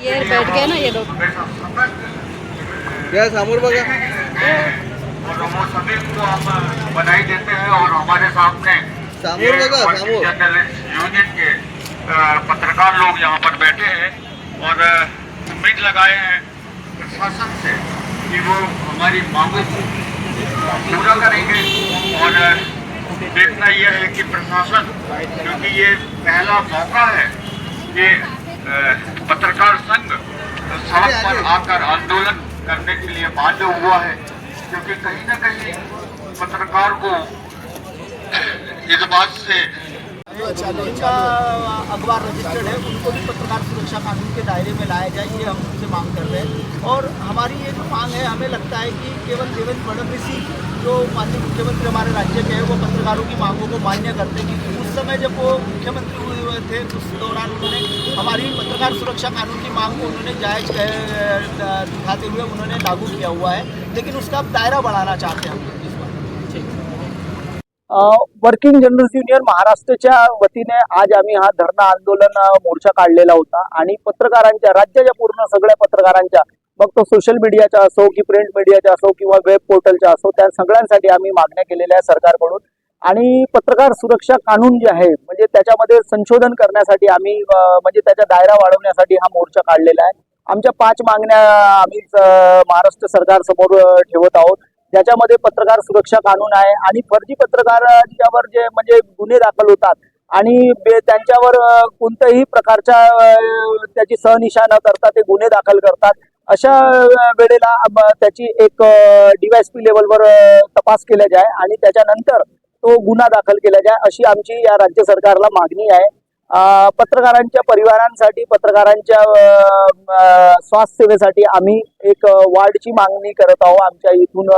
ये बैठ गए ना ये लोग या समोर बघा और वो सभी को हम बधाई देते हैं और हमारे सामने सामूर वर्किंग सामूर। जर्नलिस्ट यूनियन के पत्रकार लोग यहाँ पर बैठे हैं और उम्मीद लगाए हैं प्रशासन से कि वो हमारी मांगों को पूरा करेंगे और देखना यह है कि प्रशासन क्योंकि ये पहला मौका है कि पत्रकार संघ सड़क पर आकर आंदोलन करने के लिए बाध्य हुआ है क्योंकि कहीं ना कहीं पत्रकार को इस बात से जिनका अखबार रजिस्टर्ड है उनको भी पत्रकार सुरक्षा कानून के दायरे में लाया जाए ये हम उनसे मांग कर रहे हैं। और हमारी ये जो मांग है हमें लगता है कि केवल देवेंद्र फडणवीस ही जो माननीय मुख्यमंत्री हमारे राज्य के हैं वो पत्रकारों की मांगों को मान्य करते हैं। क्योंकि उस समय जब वो मुख्यमंत्री हुए थे उस दौरान उन्होंने हमारी पत्रकार सुरक्षा कानून की मांग को उन्होंने जायज कह- दिखाते हुए उन्होंने लागू किया हुआ है लेकिन उसका अब दायरा बढ़ाना चाहते हैं हम वर्किंग जर्नलिस्ट युनियन महाराष्ट्राच्या वतीने आज आम्ही हा धरणा आंदोलन मोर्चा काढलेला होता आणि पत्रकारांच्या राज्याच्या पूर्ण सगळ्या पत्रकारांच्या मग तो सोशल मीडियाचा असो की प्रिंट मीडियाचा असो किंवा वेब पोर्टलचा असो त्या सगळ्यांसाठी आम्ही मागण्या केलेल्या आहे सरकारकडून. आणि पत्रकार सुरक्षा कानून जे आहे म्हणजे त्याच्यामध्ये संशोधन करण्यासाठी आम्ही म्हणजे त्याचा दायरा वाढवण्यासाठी हा मोर्चा काढलेला आहे. आमच्या पाच मागण्या आम्ही महाराष्ट्र सरकारसमोर समोर ठेवत आहोत. ज्याच्यामध्ये पत्रकार सुरक्षा कानून आहे आणि फर्जी पत्रकारांच्यावर जे म्हणजे गुन्हे दाखल होतात आणि बे- त्यांच्यावर कोणत्याही प्रकारच्या त्याची सहनिशा न करता ते गुन्हे दाखल करतात. अशा वेळेला त्याची एक डीवायसपी लेवलवर तपास केला जाय आणि त्याच्यानंतर तो गुन्हा दाखल केला जाय अशी आमची या राज्य सरकारला मागणी आहे. पत्रकारांच्या परिवारांसाठी पत्रकारांच्या स्वास्थ्यसेवेसाठी स्वास्थ्य सेवेसाठी आम्ही एक वार्डची मागणी करत आहोत आमच्या इथून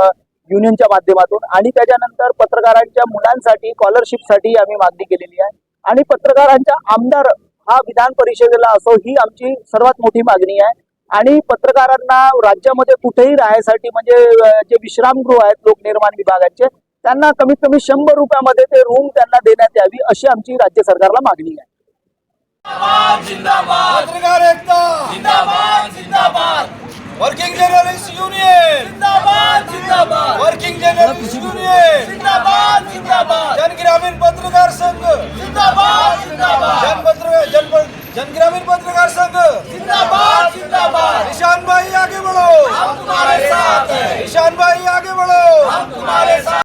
युनियनच्या माध्यमातून. आणि त्याच्यानंतर पत्रकारांच्या मुलांसाठी स्कॉलरशिपसाठी आम्ही मागणी केलेली आहे. आणि पत्रकारांच्या आमदार हा विधान परिषदेला असो ही आमची सर्वात मोठी मागणी आहे. आणि पत्रकारांना राज्यामध्ये कुठेही राहायसाठी म्हणजे जे विश्रामगृह आहेत लोकनिर्माण विभागाचे त्यांना कमीत कमी शंभर रुपयामध्ये ते रूम त्यांना देण्यात यावी अशी आमची राज्य सरकारला मागणी आहे.